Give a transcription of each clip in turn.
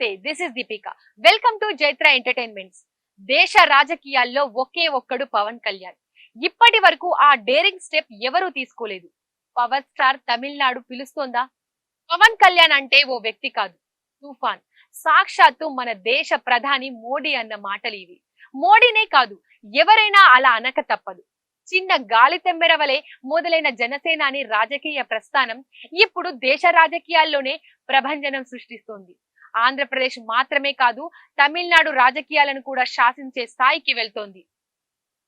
నమస్తే this is Deepika welcome to Jaitra Entertainments దేశ రాజకీయాల్లో ఒకే ఒక్కడు పవన్ కళ్యాణ్. ఇప్పటి వరకు ఆ డేరింగ్ స్టెప్ ఎవరూ తీసుకోలేదు. పవర్ స్టార్ తమిళనాడు పిలుస్తోందా? పవన్ కళ్యాణ్ అంటే ఓ వ్యక్తి కాదు తుఫాన్. సాక్షాత్తు మన దేశ ప్రధాని మోడీ అన్న మాటలు ఇవి. మోడీనే కాదు ఎవరైనా అలా అనక తప్పదు. చిన్న గాలి తెమ్మెర వలె మొదలైన జనసేనాని రాజకీయ ప్రస్థానం ఇప్పుడు దేశ రాజకీయాల్లోనే ప్రభంజనం సృష్టిస్తోంది. ఆంధ్రప్రదేశ్ మాత్రమే కాదు తమిళనాడు రాజకీయాలను కూడా శాసించే స్థాయికి వెళ్తోంది.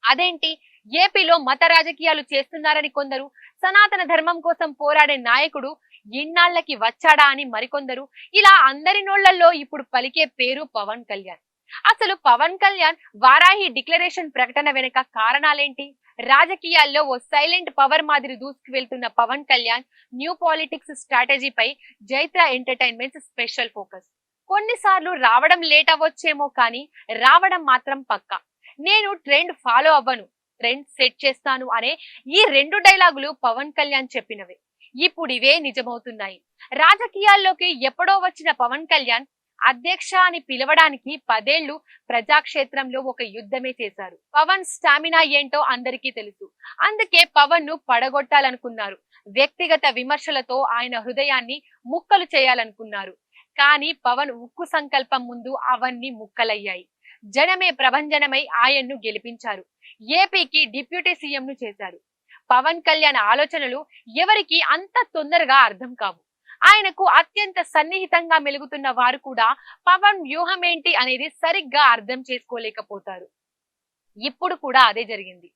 అదేంటి? ఏపీలో మత రాజకీయాలు చేస్తున్నారని కొందరు సనాతన ధర్మం కోసం పోరాడే నాయకుడు ఇన్నాళ్ళకి వచ్చాడా అని మరికొందరు ఇలా అందరి నోళ్ళలో ఇప్పుడు పలికే పేరు పవన్ కళ్యాణ్. అసలు పవన్ కళ్యాణ్ వారాహి డిక్లరేషన్ ప్రకటన వెనుక కారణాలేంటి? రాజకీయాల్లో ఓ సైలెంట్ పవర్ మాదిరి దూసుకు వెళ్తున్న పవన్ కళ్యాణ్ న్యూ పాలిటిక్స్ స్ట్రాటజీపై జైత్ర ఎంటర్టైన్మెంట్స్ స్పెషల్ ఫోకస్. కొన్నిసార్లు రావడం లేట్ అవ్వచ్చేమో కానీ రావడం మాత్రం పక్కా. నేను ట్రెండ్ ఫాలో అవ్వను ట్రెండ్ సెట్ చేస్తాను అనే ఈ రెండు డైలాగులు పవన్ కళ్యాణ్ చెప్పినవే. ఇప్పుడు ఇవే నిజమవుతున్నాయి. రాజకీయాల్లోకి ఎప్పుడో వచ్చిన పవన్ కళ్యాణ్ అధ్యక్ష అని పిలవడానికి పదేళ్ళు ప్రజాక్షేత్రంలో ఒక యుద్ధమే చేశారు. పవన్ స్టామినా ఏంటో అందరికీ తెలుసు. అందుకే పవన్ను పడగొట్టాలనుకున్నారు. వ్యక్తిగత విమర్శలతో ఆయన హృదయాన్ని ముక్కలు చేయాలనుకున్నారు. కానీ పవన్ ఉక్కు సంకల్పం ముందు అవన్నీ ముక్కలయ్యాయి. జనమే ప్రభంజనమై ఆయన్ను గెలిపించారు. ఏపీకి డిప్యూటీ సీఎం ను చేశారు. పవన్ కళ్యాణ్ ఆలోచనలు ఎవరికి అంత తొందరగా అర్థం కావు. ఆయనకు అత్యంత సన్నిహితంగా మెలుగుతున్న వారు కూడా పవన్ వ్యూహం ఏంటి అనేది సరిగ్గా అర్థం చేసుకోలేకపోతారు. ఇప్పుడు కూడా అదే జరిగింది.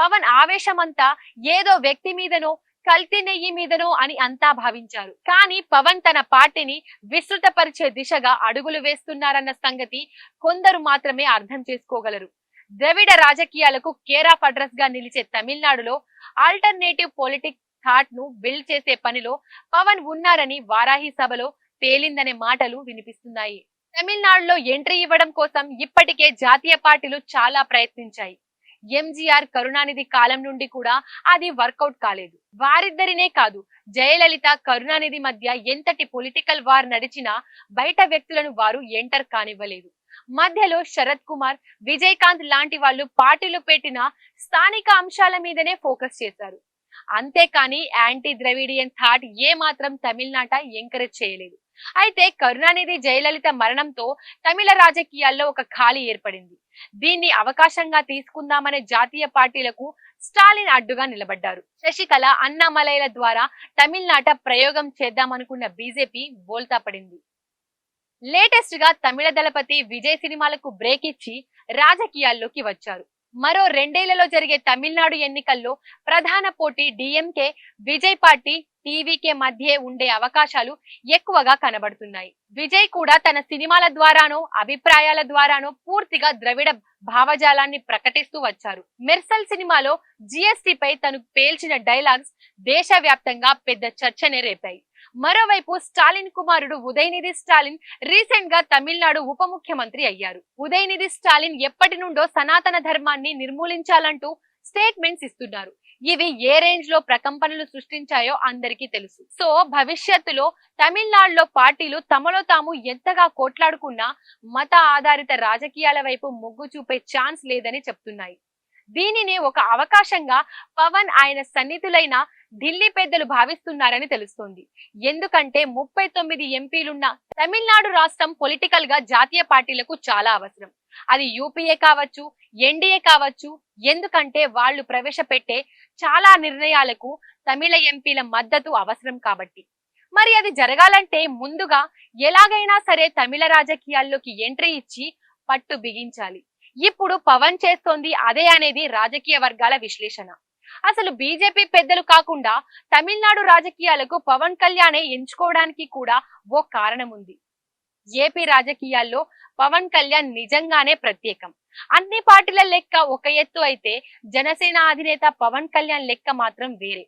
పవన్ ఆవేశమంతా ఏదో వ్యక్తి మీదనో కల్తీ నెయ్యి మీదనో అని అంతా భావించారు. కానీ పవన్ తన పార్టీని విస్తృతపరిచే దిశగా అడుగులు వేస్తున్నారన్న సంగతి కొందరు మాత్రమే అర్థం చేసుకోగలరు. ద్రవిడ రాజకీయాలకు కేర్ ఆఫ్ అడ్రస్గా నిలిచే తమిళనాడులో ఆల్టర్నేటివ్ పొలిటిక్ థాట్ను బిల్డ్ చేసే పనిలో పవన్ ఉన్నారని వారాహి సభలో తేలిందనే మాటలు వినిపిస్తున్నాయి. తమిళనాడులో ఎంట్రీ ఇవ్వడం కోసం ఇప్పటికే జాతీయ పార్టీలు చాలా ప్రయత్నించాయి. ఎంజీఆర్ కరుణానిధి కాలం నుండి కూడా అది వర్కౌట్ కాలేదు. వారిద్దరినే కాదు జయలలిత కరుణానిధి మధ్య ఎంతటి పొలిటికల్ వార్ నడిచినా బయట వ్యక్తులను వారు ఎంటర్ కానివ్వలేదు. మధ్యలో శరత్ కుమార్ విజయకాంత్ లాంటి వాళ్ళు పార్టీలు పెట్టిన స్థానిక అంశాల మీదనే ఫోకస్ చేశారు. అంతేకాని యాంటీ ద్రవిడియన్ థాట్ ఏ మాత్రం తమిళనాట ఎంకరేజ్ చేయలేదు. అయితే కరుణానిధి జయలలిత మరణంతో తమిళ రాజకీయాల్లో ఒక ఖాళీ ఏర్పడింది. దీన్ని అవకాశంగా తీసుకుందామనే జాతీయ పార్టీలకు స్టాలిన్ అడ్డుగా నిలబడ్డారు. శశికళ అన్నామలైల ద్వారా తమిళనాట ప్రయోగం చేద్దామనుకున్న బీజేపీ బోల్తా పడింది. లేటెస్ట్గా తమిళ దళపతి విజయ్ సినిమాలకు బ్రేక్ ఇచ్చి రాజకీయాల్లోకి వచ్చారు. మరో రెండేళ్ళలో జరిగే తమిళనాడు ఎన్నికల్లో ప్రధాన పోటీ డిఎంకే విజయ్ పార్టీ టీవీకే మధ్య ఉండే అవకాశాలు ఎక్కువగా కనబడుతున్నాయి. విజయ్ కూడా తన సినిమాల ద్వారానో అభిప్రాయాల ద్వారానో పూర్తిగా ద్రవిడ భావజాలాన్ని ప్రకటిస్తూ వచ్చారు. మెర్సల్ సినిమాలో జిఎస్టి పై తను పేల్చిన డైలాగ్స్ దేశవ్యాప్తంగా పెద్ద చర్చనే రేపాయి. మరోవైపు స్టాలిన్ కుమారుడు ఉదయనిధి స్టాలిన్ రీసెంట్గా తమిళనాడు ఉప ముఖ్యమంత్రి అయ్యారు. ఉదయనిధి స్టాలిన్ ఎప్పటి నుండో సనాతన ధర్మాన్ని నిర్మూలించాలంటూ స్టేట్మెంట్స్ ఇస్తున్నారు. ఇవి ఏ రేంజ్లో ప్రకంపనలు సృష్టించాయో అందరికీ తెలుసు. సో భవిష్యత్తులో తమిళనాడులో పార్టీలు తమలో తాము ఎంతగా కోట్లాడుకున్నా మత ఆధారిత రాజకీయాల వైపు మొగ్గు చూపే ఛాన్స్ లేదని చెప్తున్నాయి. దీనిని ఒక అవకాశంగా పవన్ ఆయన సన్నిధులైన ఢిల్లీ పెద్దలు భావిస్తున్నారని తెలుస్తోంది. ఎందుకంటే ముప్పై తొమ్మిది ఎంపీలున్న తమిళనాడు రాష్ట్రం పొలిటికల్గా జాతీయ పార్టీలకు చాలా అవసరం. అది యూపీఏ కావచ్చు ఎన్డీఏ కావచ్చు ఎందుకంటే వాళ్ళు ప్రవేశపెట్టే చాలా నిర్ణయాలకు తమిళ ఎంపీల మద్దతు అవసరం కాబట్టి. మరి అది జరగాలంటే ముందుగా ఎలాగైనా సరే తమిళ రాజకీయాల్లోకి ఎంట్రీ ఇచ్చి పట్టు బిగించాలి. ఇప్పుడు పవన్ చేస్తోంది అదే అనేది రాజకీయ వర్గాల విశ్లేషణ. అసలు బీజేపీ పెద్దలు కాకుండా తమిళనాడు రాజకీయాలకు పవన్ కళ్యాణే ఎంచుకోవడానికి కూడా ఓ కారణం ఉంది ఏపీ రాజకీయాల్లో పవన్ కళ్యాణ్ నిజంగానే ప్రత్యేకం. అన్ని పార్టీల లెక్క ఒక ఎత్తు అయితే జనసేన అధినేత పవన్ కళ్యాణ్ లెక్క మాత్రం వేరే.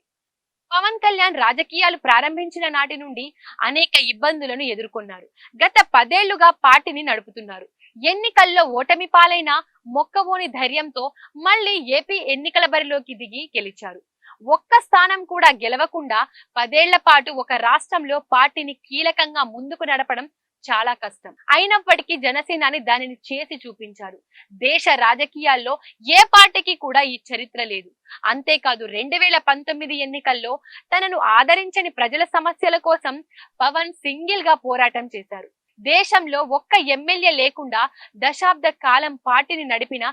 పవన్ కళ్యాణ్ రాజకీయాలు ప్రారంభించిన నాటి నుండి అనేక ఇబ్బందులను ఎదుర్కొన్నారు. గత పదేళ్ళుగా పార్టీని నడుపుతున్నారు. ఎన్నికల్లో ఓటమి పాలైన మొక్కవోని ధైర్యంతో మళ్ళీ ఏపీ ఎన్నికల బరిలోకి దిగి గెలిచారు. ఒక్క స్థానం కూడా గెలవకుండా పదేళ్ళ పాటు ఒక రాష్ట్రంలో పార్టీని కీలకంగా ముందుకు నడపడం చాలా కష్టం. అయినప్పటికీ జనసేనాని దానిని చేసి చూపించారు. దేశ రాజకీయాల్లో ఏ పార్టీకి కూడా ఈ చరిత్ర లేదు. అంతేకాదు రెండు వేల పంతొమ్మిది ఎన్నికల్లో తనను ఆదరించని ప్రజల సమస్యల కోసం పవన్ సింగిల్గా పోరాటం చేశారు. దేశంలో ఒక్క ఎమ్మెల్యే లేకుండా దశాబ్ద కాలం పార్టీని నడిపిన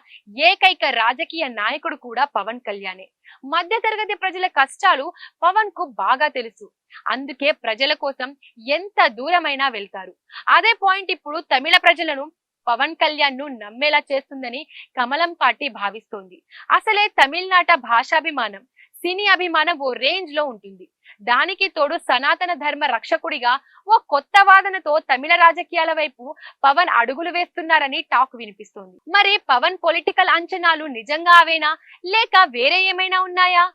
ఏకైక రాజకీయ నాయకుడు కూడా పవన్ కళ్యాణే. మధ్యతరగతి ప్రజల కష్టాలు పవన్కు బాగా తెలుసు. అందుకే ప్రజల కోసం ఎంత దూరమైనా వెళ్తారు. అదే పాయింట్ ఇప్పుడు తమిళ ప్రజలను పవన్ కళ్యాణ్ను నమ్మేలా చేస్తుందని కమలం పార్టీ భావిస్తోంది. అసలే తమిళనాట భాషాభిమానం సినీ అభిమానం ఓ రేంజ్లో ఉంటుంది. దానికి తోడు సనాతన ధర్మ రక్షకుడిగా ఓ కొత్త వాదనతో తమిళ రాజకీయాల వైపు పవన్ అడుగులు వేస్తున్నారని టాక్ వినిపిస్తుంది. మరి పవన్ పొలిటికల్ అంచనాలు నిజంగా అవేనా? లేక వేరే ఏమైనా ఉన్నాయా?